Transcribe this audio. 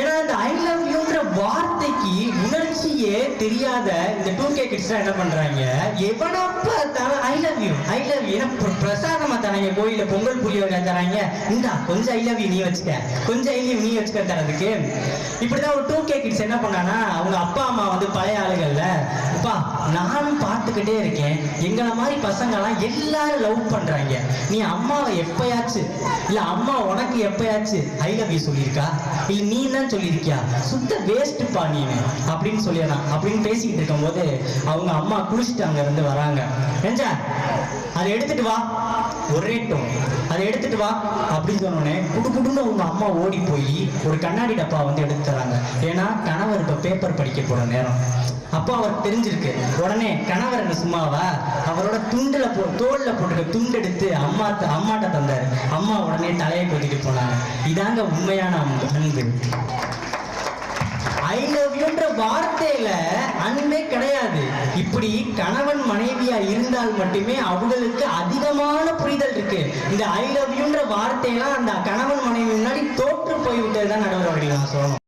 ஏன்னா இந்த I love யூங்கிற வார்த்தைக்கு உணர்ச்சியே தெரியாத இந்த டூ கே கிட்ஸ் என்ன பண்றாங்க? எவனப்ப பார்த்தாலும் I love you I love you பிரசாதமா தராங்க. கோயில பொங்கல் புரிய தராங்க. இந்தா கொஞ்சம் ஐ லவ் யூ நீ வச்சுக்க. கொஞ்சம் ஐ லவ் நீ வச்சுக்க தரதுக்கு. இப்படிதான் ஒரு டூ கே கிட்ஸ் என்ன பண்ணானா அவங்க அப்பா அம்மா வந்து பழைய ஆளுகள்ல நானும் பார்த்துக்கிட்டே இருக்கேன். எங்களை மாதிரி பசங்கெல்லாம் எல்லாரும் லவ் பண்றாங்க. நீ அம்மாவை எப்பயாச்சு இல்ல அம்மா உனக்கு எப்பயாச்சு ஐ லவ் யூ சொல்லியிருக்கா? இல்ல நீ தான் சொல்லியிருக்கியா? சுத்த வேஸ்ட் பா அப்படின்னு சொல்லிடலாம். அப்படின்னு பேசிக்கிட்டு இருக்கும்போது அவங்க அம்மா குளிச்சுட்டு அங்க இருந்து வராங்க. நெஞ்சா அதை எடுத்துட்டு வா. ஒரே டோன் அதை எடுத்துட்டு வா. அப்படின்னு சொன்னோடனே குடு குடுன்னு உங்க அம்மா ஓடி போய் ஒரு கண்ணாடி டப்பா வந்து எடுத்து தராங்க. ஏன்னா கணவர் இப்ப பேப்பர் படிக்க போற நேரம். அப்போ அவர் தெரிஞ்சிருக்கு. உடனே கணவர் என்ன சும்மாவா? அவரோட துண்டுல போ தோல்ல போட்டுக்க துண்டெடுத்து அம்மா அம்மாட்ட தந்தாரு. அம்மா உடனே தலையை கொதிட்டு போனாங்க. இதாங்க உண்மையான அன்பு. ஐ லவ் யூன்ற வார்த்தையில அன்பே கிடையாது. இப்படி கணவன் மனைவியா இருந்தால் மட்டுமே அவங்களுக்கு அதிகமான புரிதல் இருக்கு. இந்த ஐ லவ் யூன்ற வார்த்தையெல்லாம் அந்த கணவன் மனைவி முன்னாடி தோற்று போய்விட்டது தான் நடவடிக்கை அவர்கள் நான் சொல்லணும்.